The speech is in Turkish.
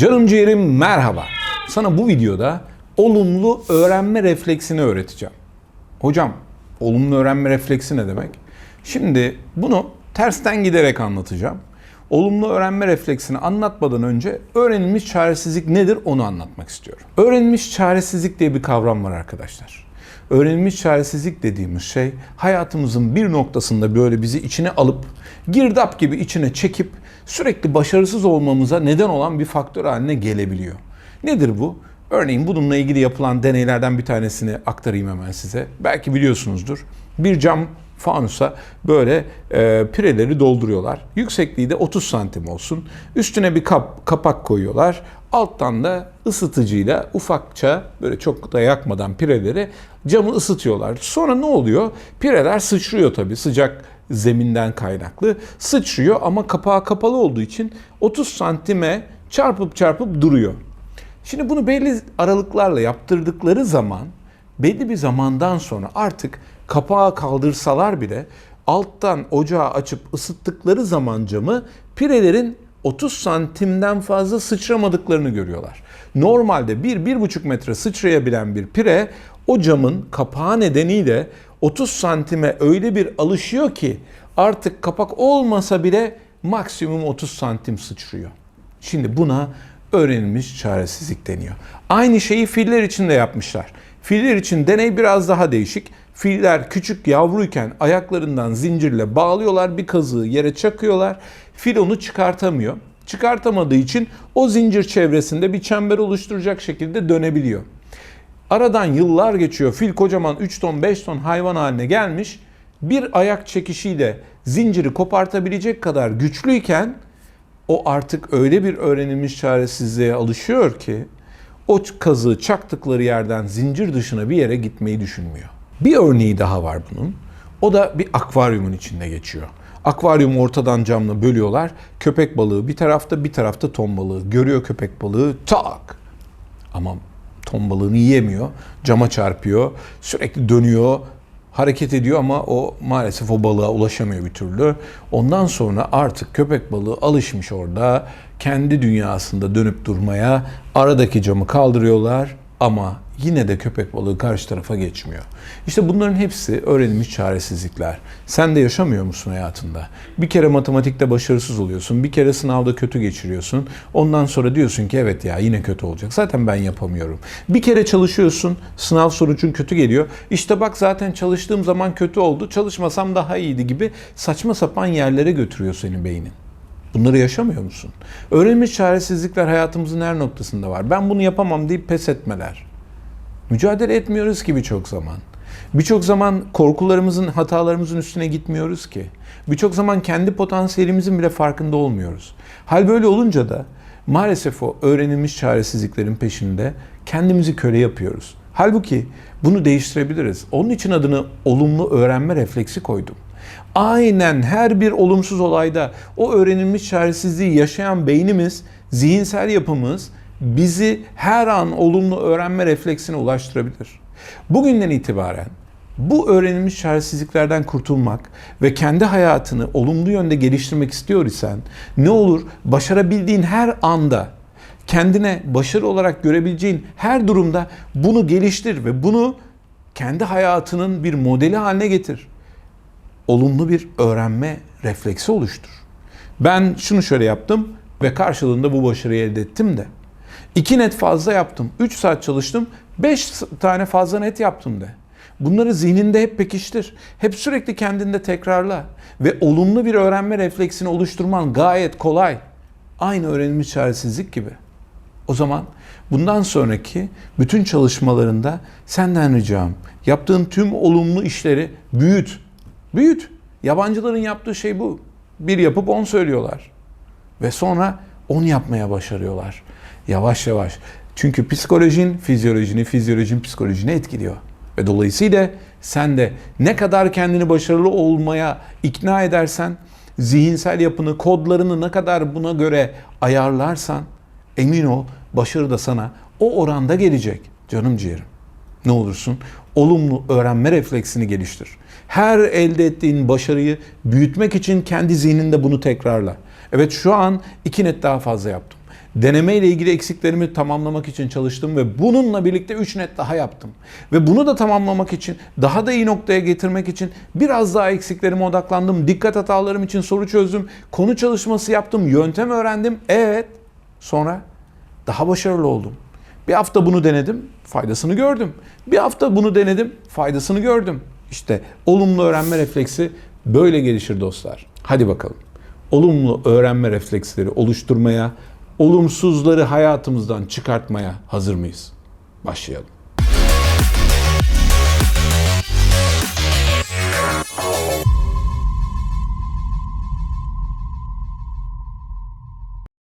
Canım ciğerim merhaba. Sana bu videoda olumlu öğrenme refleksini öğreteceğim. Hocam, olumlu öğrenme refleksi ne demek? Şimdi bunu tersten giderek anlatacağım. Olumlu öğrenme refleksini anlatmadan önce öğrenilmiş çaresizlik nedir onu anlatmak istiyorum. Öğrenilmiş çaresizlik diye bir kavram var arkadaşlar. Öğrenilmiş çaresizlik dediğimiz şey hayatımızın bir noktasında böyle bizi içine alıp girdap gibi içine çekip sürekli başarısız olmamıza neden olan bir faktör haline gelebiliyor. Nedir bu? Örneğin bununla ilgili yapılan deneylerden bir tanesini aktarayım hemen size. Belki biliyorsunuzdur. Bir cam fanusa böyle e, pireleri dolduruyorlar. Yüksekliği de 30 santim olsun. Üstüne bir kap, kapak koyuyorlar. Alttan da ısıtıcıyla ufakça böyle çok da yakmadan pireleri camı ısıtıyorlar. Sonra ne oluyor? Pireler sıçrıyor tabii sıcak zeminden kaynaklı. Sıçrıyor ama kapağı kapalı olduğu için 30 santime çarpıp çarpıp duruyor. Şimdi bunu belli aralıklarla yaptırdıkları zaman belli bir zamandan sonra artık kapağı kaldırsalar bile alttan ocağı açıp ısıttıkları zaman camı pirelerin 30 santimden fazla sıçramadıklarını görüyorlar. Normalde 1-1,5 metre sıçrayabilen bir pire o camın kapağı nedeniyle 30 santime öyle bir alışıyor ki artık kapak olmasa bile maksimum 30 santim sıçrıyor. Şimdi buna öğrenilmiş çaresizlik deniyor. Aynı şeyi filler için de yapmışlar. Filler için deney biraz daha değişik. Filler küçük yavruyken ayaklarından zincirle bağlıyorlar, bir kazığı yere çakıyorlar. Fil onu çıkartamıyor. Çıkartamadığı için o zincir çevresinde bir çember oluşturacak şekilde dönebiliyor. Aradan yıllar geçiyor. Fil kocaman 3 ton 5 ton hayvan haline gelmiş. Bir ayak çekişiyle zinciri kopartabilecek kadar güçlüyken o artık öyle bir öğrenilmiş çaresizliğe alışıyor ki o kazığı çaktıkları yerden zincir dışına bir yere gitmeyi düşünmüyor. Bir örneği daha var bunun. O da bir akvaryumun içinde geçiyor. Akvaryumu ortadan camla bölüyorlar. Köpek balığı bir tarafta bir tarafta ton balığı. Görüyor köpek balığı tak. Ama ton balığını yiyemiyor. Cama çarpıyor. Sürekli dönüyor. Hareket ediyor ama o maalesef o balığa ulaşamıyor bir türlü. Ondan sonra artık köpek balığı alışmış orada. Kendi dünyasında dönüp durmaya aradaki camı kaldırıyorlar ama yine de köpek balığı karşı tarafa geçmiyor. İşte bunların hepsi öğrenilmiş çaresizlikler. Sen de yaşamıyor musun hayatında? Bir kere matematikte başarısız oluyorsun, bir kere sınavda kötü geçiriyorsun. Ondan sonra diyorsun ki evet ya yine kötü olacak. Zaten ben yapamıyorum. Bir kere çalışıyorsun, sınav sonucun kötü geliyor. İşte bak zaten çalıştığım zaman kötü oldu, çalışmasam daha iyiydi gibi saçma sapan yerlere götürüyor senin beynin. Bunları yaşamıyor musun? Öğrenilmiş çaresizlikler hayatımızın her noktasında var. Ben bunu yapamam deyip pes etmeler. Mücadele etmiyoruz ki birçok zaman. Birçok zaman korkularımızın, hatalarımızın üstüne gitmiyoruz ki. Birçok zaman kendi potansiyelimizin bile farkında olmuyoruz. Hal böyle olunca da maalesef o öğrenilmiş çaresizliklerin peşinde kendimizi köle yapıyoruz. Halbuki bunu değiştirebiliriz. Onun için adını olumlu öğrenme refleksi koydum. Aynen her bir olumsuz olayda o öğrenilmiş çaresizliği yaşayan beynimiz, zihinsel yapımız bizi her an olumlu öğrenme refleksine ulaştırabilir. Bugünden itibaren bu öğrenilmiş çaresizliklerden kurtulmak ve kendi hayatını olumlu yönde geliştirmek istiyor isen ne olur başarabildiğin her anda kendine başarı olarak görebileceğin her durumda bunu geliştir ve bunu kendi hayatının bir modeli haline getir. Olumlu bir öğrenme refleksi oluştur. Ben şunu şöyle yaptım ve karşılığında bu başarıyı elde ettim de. 2 net fazla yaptım. 3 saat çalıştım. 5 tane fazla net yaptım de. Bunları zihninde hep pekiştir. Hep sürekli kendinde tekrarla. Ve olumlu bir öğrenme refleksini oluşturman gayet kolay. Aynı öğrenilmiş çaresizlik gibi. O zaman bundan sonraki bütün çalışmalarında senden ricam yaptığın tüm olumlu işleri büyüt. Büyüt. Yabancıların yaptığı şey bu. Bir yapıp on söylüyorlar. Ve sonra on yapmaya başarıyorlar. Yavaş yavaş. Çünkü psikolojin fizyolojini, fizyolojin psikolojini etkiliyor. Ve dolayısıyla sen de ne kadar kendini başarılı olmaya ikna edersen, zihinsel yapını, kodlarını ne kadar buna göre ayarlarsan emin ol başarı da sana o oranda gelecek. Canım ciğerim. Ne olursun olumlu öğrenme refleksini geliştir. Her elde ettiğin başarıyı büyütmek için kendi zihninde bunu tekrarla. Evet şu an iki net daha fazla yaptım. deneme ile ilgili eksiklerimi tamamlamak için çalıştım ve bununla birlikte 3 net daha yaptım. Ve bunu da tamamlamak için, daha da iyi noktaya getirmek için biraz daha eksiklerime odaklandım. Dikkat hatalarım için soru çözdüm. Konu çalışması yaptım, yöntem öğrendim. Evet. Sonra daha başarılı oldum. Bir hafta bunu denedim, faydasını gördüm. Bir hafta bunu denedim, faydasını gördüm. İşte olumlu öğrenme refleksi böyle gelişir dostlar. Hadi bakalım. Olumlu öğrenme refleksleri oluşturmaya, olumsuzları hayatımızdan çıkartmaya hazır mıyız? Başlayalım.